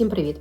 Всім привіт!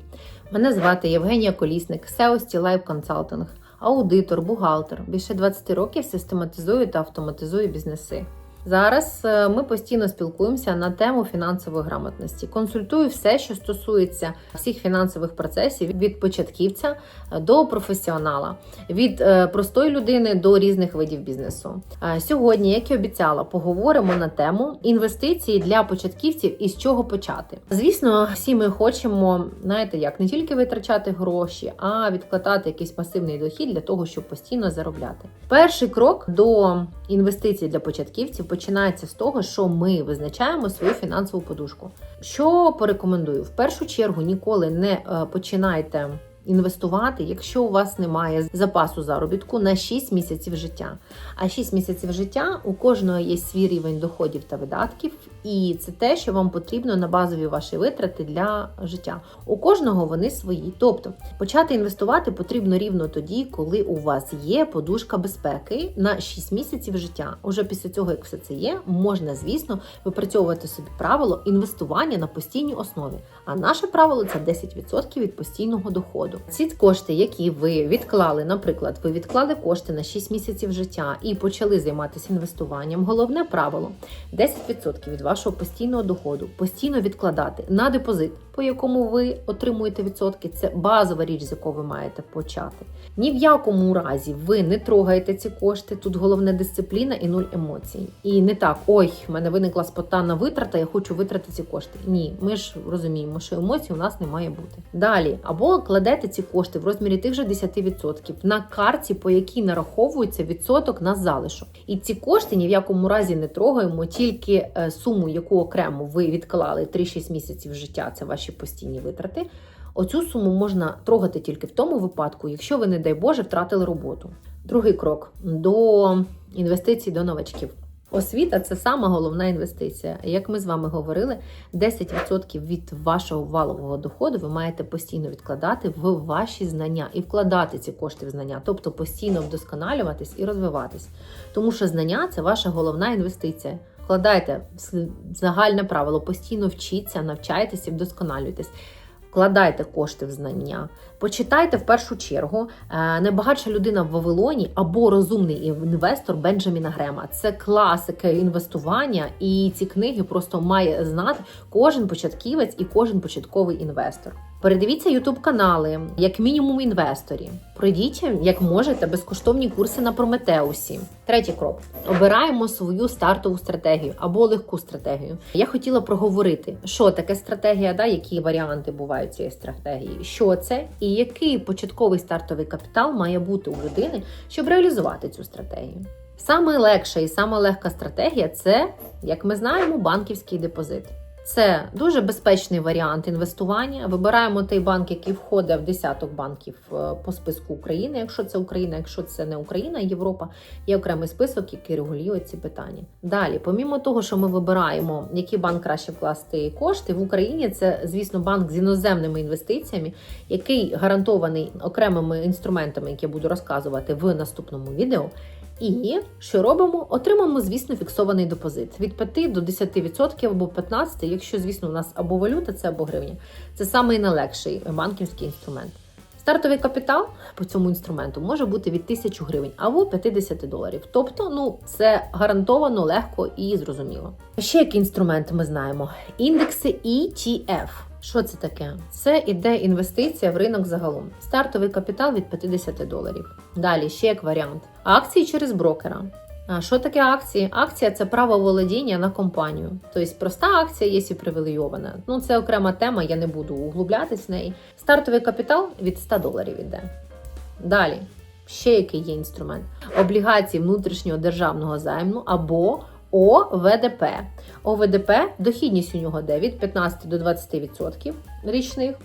Мене звати Євгенія Колісник, SEO Стілайв Консалтинг, аудитор, бухгалтер. Більше 20 років систематизую та автоматизую бізнеси. Зараз е, ми постійно спілкуємося на тему фінансової грамотності. Консультую все, що стосується всіх фінансових процесів від початківця е, до професіонала, від е, простої людини до різних видів бізнесу. Сьогодні, як і обіцяла, поговоримо на тему інвестиції для початківців і з чого почати. Звісно, всі ми хочемо, знаєте, як не тільки витрачати гроші, а відкладати якийсь пасивний дохід для того, щоб постійно заробляти. Перший крок до інвестицій для початківців починається з того, що ми визначаємо свою фінансову подушку. Що порекомендую? В першу чергу ніколи не е, починайте. Інвестувати, якщо у вас немає запасу заробітку на 6 місяців життя. А 6 місяців життя у кожного є свій рівень доходів та видатків, і це те, що вам потрібно на базові ваші витрати для життя. У кожного вони свої. Тобто почати інвестувати потрібно рівно тоді, коли у вас є подушка безпеки на 6 місяців життя. Уже після цього, як все це є, можна, звісно, випрацьовувати собі правило інвестування на постійній основі. А наше правило це 10% від постійного доходу. Ці кошти, які ви відклали, наприклад, ви відклали кошти на 6 місяців життя і почали займатися інвестуванням. Головне правило 10% від вашого постійного доходу постійно відкладати на депозит, по якому ви отримуєте відсотки. Це базова річ, з якого ви маєте почати. Ні в якому разі ви не трогаєте ці кошти. Тут головне дисципліна і нуль емоцій. І не так, ой, в мене виникла спонтанна витрата, я хочу витратити ці кошти. Ні, ми ж розуміємо, що емоцій у нас не має бути. Далі, або кладете ці кошти в розмірі тих же 10% на карті, по якій нараховується відсоток на залишок. І ці кошти ні в якому разі не трогаємо, тільки е, суму, яку окремо ви відклали 3-6 місяців життя, це ваші постійні витрати. Оцю суму можна трогати тільки в тому випадку, якщо ви, не дай Боже, втратили роботу. Другий крок до інвестицій до новачків. Освіта це сама головна інвестиція. Як ми з вами говорили, 10% від вашого валового доходу ви маєте постійно відкладати в ваші знання і вкладати ці кошти в знання, тобто постійно вдосконалюватись і розвиватись. Тому що знання це ваша головна інвестиція. Вкладайте загальне правило, постійно вчіться, навчайтеся вдосконалюйтесь. Вкладайте кошти в знання, почитайте в першу чергу е, найбагатша людина в Вавилоні або розумний інвестор Бенджаміна Грема. Це класика інвестування, і ці книги просто має знати кожен початківець і кожен початковий інвестор. Передивіться ютуб канали, як мінімум інвесторі. Пройдіть, як можете, безкоштовні курси на Прометеусі. Третій крок: обираємо свою стартову стратегію або легку стратегію. Я хотіла проговорити, що таке стратегія, да, які варіанти бувають цієї стратегії, що це і який початковий стартовий капітал має бути у людини, щоб реалізувати цю стратегію. Саме легша і саме легка стратегія це, як ми знаємо, банківський депозит. Це дуже безпечний варіант інвестування. Вибираємо той банк, який входить в десяток банків е, по списку України. Якщо це Україна, якщо це не Україна, Європа, є окремий список, який регулює ці питання. Далі, помімо того, що ми вибираємо, який банк краще вкласти кошти в Україні, це звісно банк з іноземними інвестиціями, який гарантований окремими інструментами, які я буду розказувати в наступному відео. І що робимо? Отримаємо, звісно, фіксований депозит від 5 до 10% або 15%, якщо, звісно, у нас або валюта, це або гривня. Це найлегший банківський інструмент. Стартовий капітал по цьому інструменту може бути від 1000 гривень або 50 доларів. Тобто, ну це гарантовано легко і зрозуміло. Ще які інструменти ми знаємо: індекси ETF. Що це таке? Це іде інвестиція в ринок загалом. Стартовий капітал від 50 доларів. Далі ще як варіант. Акції через брокера. Що таке акції? Акція це право володіння на компанію. Тобто проста акція є і привілейована. Ну це окрема тема, я не буду углублятись в неї. Стартовий капітал від 100 доларів іде. Далі. Ще який є інструмент: облігації внутрішнього державного займу або ОВДП. ОВДП дохідність у нього де від 15 до 20% річних.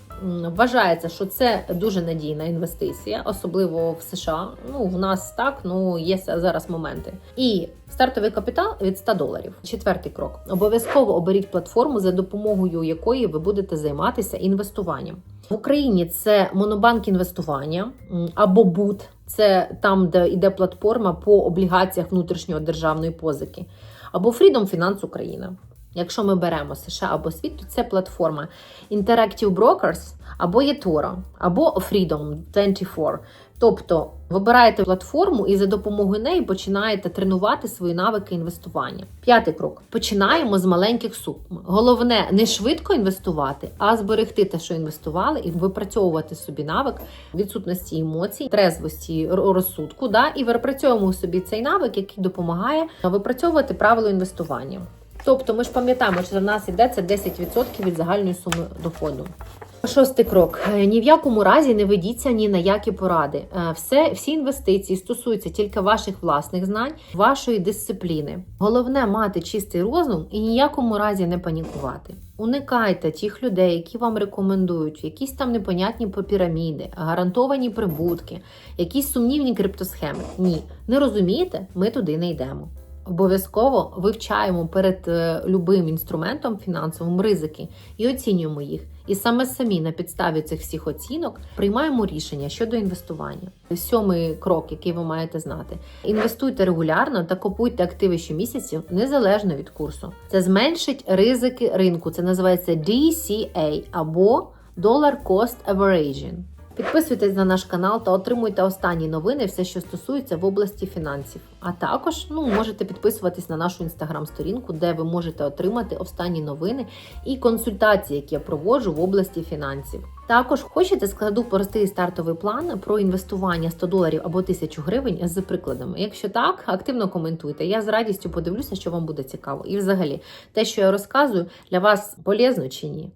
Вважається, що це дуже надійна інвестиція, особливо в США. Ну, в нас так, ну є зараз моменти. І стартовий капітал від 100 доларів. Четвертий крок: обов'язково оберіть платформу, за допомогою якої ви будете займатися інвестуванням. В Україні це монобанк інвестування або БУД, це там, де йде платформа по облігаціях внутрішньої державної позики, або Freedom Finance Україна. Якщо ми беремо США або світ, то це платформа Interactive Brokers або eToro, або Freedom 24. Тобто вибираєте платформу і за допомогою неї починаєте тренувати свої навики інвестування. П'ятий крок: починаємо з маленьких сум. Головне не швидко інвестувати, а зберегти те, що інвестували, і випрацьовувати собі навик відсутності емоцій, трезвості розсудку. Да, і випрацьовуємо собі цей навик, який допомагає випрацьовувати правила інвестування. Тобто, ми ж пам'ятаємо, що за нас йде це 10% від загальної суми доходу. Шостий крок: Е, ні в якому разі не ведіться ні на які поради. Е, Все, всі інвестиції стосуються тільки ваших власних знань, вашої дисципліни. Головне мати чистий розум і ніякому разі не панікувати. Уникайте тих людей, які вам рекомендують якісь там непонятні піраміди, гарантовані прибутки, якісь сумнівні криптосхеми. Ні, не розумієте, ми туди не йдемо. Обов'язково вивчаємо перед е, любим інструментом фінансовим ризики і оцінюємо їх. І саме самі на підставі цих всіх оцінок приймаємо рішення щодо інвестування. Сьомий крок, який ви маєте знати: інвестуйте регулярно та купуйте активи щомісяців незалежно від курсу. Це зменшить ризики ринку. Це називається DCA або Dollar Cost Averaging. Підписуйтесь на наш канал та отримуйте останні новини, все, що стосується в області фінансів. А також ну, можете підписуватись на нашу інстаграм-сторінку, де ви можете отримати останні новини і консультації, які я проводжу в області фінансів. Також хочете складу простий стартовий план про інвестування 100 доларів або 1000 гривень з прикладами. Якщо так, активно коментуйте. Я з радістю подивлюся, що вам буде цікаво. І взагалі, те, що я розказую, для вас полезно чи ні.